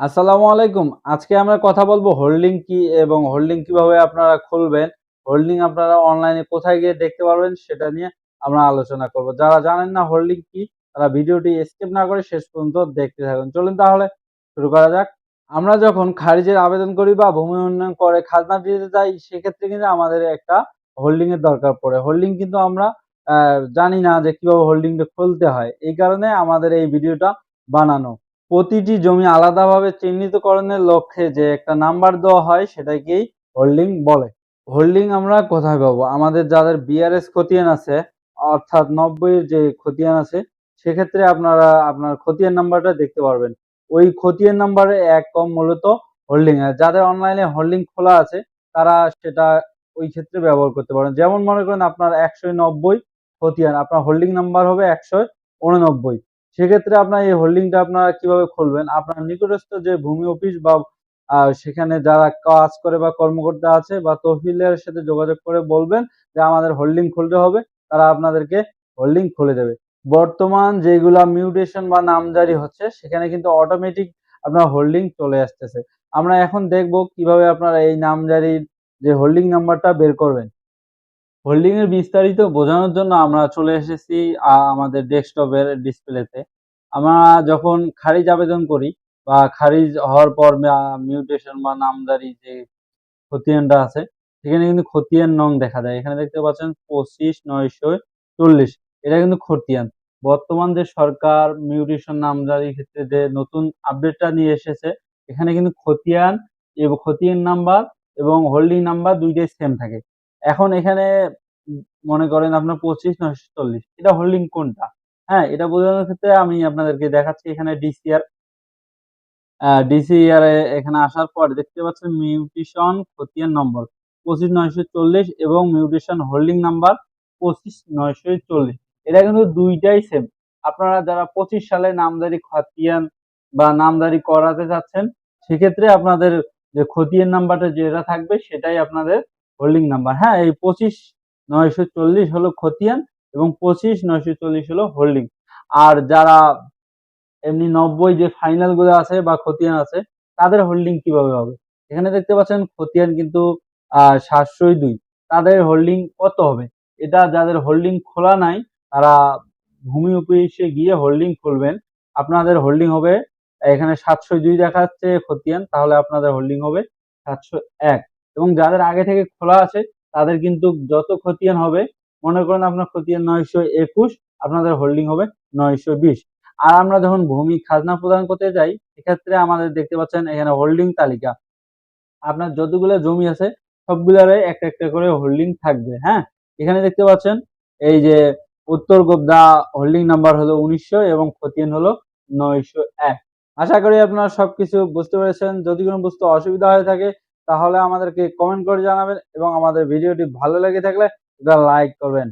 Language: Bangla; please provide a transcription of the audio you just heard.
আসসালামু আলাইকুম। আজকে আমরা কথা বলব হোল্ডিং কি এবং হোল্ডিং কীভাবে আপনারা খুলবেন, হোল্ডিং আপনারা অনলাইনে কোথায় গিয়ে দেখতে পারবেন সেটা নিয়ে আমরা আলোচনা করব। যারা জানেন না হোল্ডিং কি, তারা ভিডিওটি স্কিপ না করে শেষ পর্যন্ত দেখতে থাকুন। চলুন তাহলে শুরু করা যাক। আমরা যখন খারিজের আবেদন করি বা ভূমি উন্নয়ন করে খাজনা দিতে যাই, সেক্ষেত্রে কিন্তু আমাদের একটা হোল্ডিং এর দরকার পড়ে। হোল্ডিং কিন্তু আমরা জানি না যে কীভাবে হোল্ডিংটা খুলতে হয়। এই কারণে আমাদের এই ভিডিওটা বানানো। প্রতিটি জমি আলাদাভাবে চিহ্নিতকরণের লক্ষ্যে যে একটা নাম্বার দেওয়া হয়, সেটাকেই হোল্ডিং বলে। হোল্ডিং আমরা কোথায় পাবো? আমাদের যাদের বিআরএস খতিয়ান আছে, অর্থাৎ নব্বই যে খতিয়ান আছে, সেক্ষেত্রে আপনারা আপনার খতিয়ান নাম্বারটা দেখতে পারবেন। ওই খতিয়ান নাম্বারে এক কম মূলত হোল্ডিং। যাদের অনলাইনে হোল্ডিং খোলা আছে, তারা সেটা ওই ক্ষেত্রে ব্যবহার করতে পারেন। যেমন মনে করেন আপনার একশো নব্বই খতিয়ান, আপনার হোল্ডিং নাম্বার হবে একশো উননব্বই। সেক্ষেত্রে আপনার এই হোল্ডিংটা আপনারা কীভাবে খুলবেন? আপনার নিকটস্থ যে ভূমি অফিস বা সেখানে যারা কাজ করে বা কর্মকর্তা আছে বা তহবিলের সাথে যোগাযোগ করে বলবেন যে আমাদের হোল্ডিং খুলতে হবে, তারা আপনাদেরকে হোল্ডিং খুলে দেবে। বর্তমান যেগুলা মিউটেশন বা নামজারি হচ্ছে, সেখানে কিন্তু অটোমেটিক আপনার হোল্ডিং চলে আসতেছে। আমরা এখন দেখব কীভাবে আপনারা এই নামজারির যে হোল্ডিং নাম্বারটা বের করবেন। হোল্ডিং এর বিস্তারিত বোঝানোর জন্য আমরা চলে এসেছি আমাদের ডেস্কটপের ডিসপ্লেতে। আমরা যখন খারিজ আবেদন করি বা খারিজ হওয়ার পর মিউটেশন বা নামদারি যে খতিয়ানটা আছে, সেখানে কিন্তু খতিয়ান নং দেখা যায় এখানে দেখতে পাচ্ছেন পঁচিশ, নয়শো চল্লিশ। এটা কিন্তু খতিয়ান। বর্তমান যে সরকার মিউটেশন নামজারির ক্ষেত্রে যে নতুন আপডেটটা নিয়ে এসেছে, এখানে কিন্তু খতিয়ান, এবং, খতিয়ান নাম্বার এবং হোল্ডিং নাম্বার দুইটাই সেম থাকে। এখন এখানে মনে করেন আপনার পঁচিশ নয়শো চল্লিশ। এটা হোল্ডিং কোনটা? হ্যাঁ এটা বোঝানোর ক্ষেত্রে আমি আপনাদেরকে দেখাচ্ছি এখানে ডিসিআর ডিসিআর এখানে আসার পর দেখতে পাচ্ছেন মিউটেশন খতিয়ান নম্বর পঁচিশ নয়শো চল্লিশ এবং মিউটেশন হোল্ডিং নাম্বার পঁচিশ নয়শো চল্লিশ। এটা কিন্তু দুইটাই সেম আপনারা যারা পঁচিশ সালে নামদারি খতিয়ান বা নামদারি করাতে চাচ্ছেন সেক্ষেত্রে আপনাদের যে খতিয়ান নাম্বারটা যেটা থাকবে, সেটাই আপনাদের হোল্ডিং নাম্বার হ্যাঁ এই পঁচিশ নয়শো চল্লিশ হলো খতিয়ান এবং পঁচিশ নয়শো চল্লিশ হলো হোল্ডিং আর যারা এমনি নব্বই যে ফাইনালগুলো আছে বা খতিয়ান আছে, তাদের হোল্ডিং কীভাবে হবে? এখানে দেখতে পাচ্ছেন খতিয়ান কিন্তু আহ সাতশোই দুই। তাদের হোল্ডিং কত হবে? এটা যাদের হোল্ডিং খোলা নাই, তারা ভূমি অফিসে গিয়ে হোল্ডিং খুলবেন। আপনাদের হোল্ডিং হবে, এখানে সাতশো দুই দেখাচ্ছে খতিয়ান, তাহলে আপনাদের হোল্ডিং হবে সাতশো এক। এবং যাদের আগে থেকে খোলা আছে, তাদের কিন্তু যত খতিয়ান হবে, মনে করেন আপনার খতিয়ান নয়শো একুশ, আপনাদের হোল্ডিং হবে নয়শো বিশ। আর আমরা যখন ভূমি খাজনা প্রদান করতে যাই সেক্ষেত্রে আমাদের দেখতে পাচ্ছেন এখানে হোল্ডিং তালিকা। আপনার যতগুলো জমি আছে সবগুলারে একটা একটা করে হোল্ডিং থাকবে হ্যাঁ? এখানে দেখতে পাচ্ছেন, এই যে উত্তর গোবদা হোল্ডিং নাম্বার হলো উনিশশো এবং খতিয়ান হলো নয়শো এক। আশা করি আপনারা সবকিছু বুঝতে পেরেছেন। যদি কোনো বুঝতে অসুবিধা হয়ে থাকে তাহলে আমাদেরকে কমেন্ট করে জানাবেন এবং আমাদের ভিডিওটি ভালো লেগে থাকলে একটা লাইক করবেন।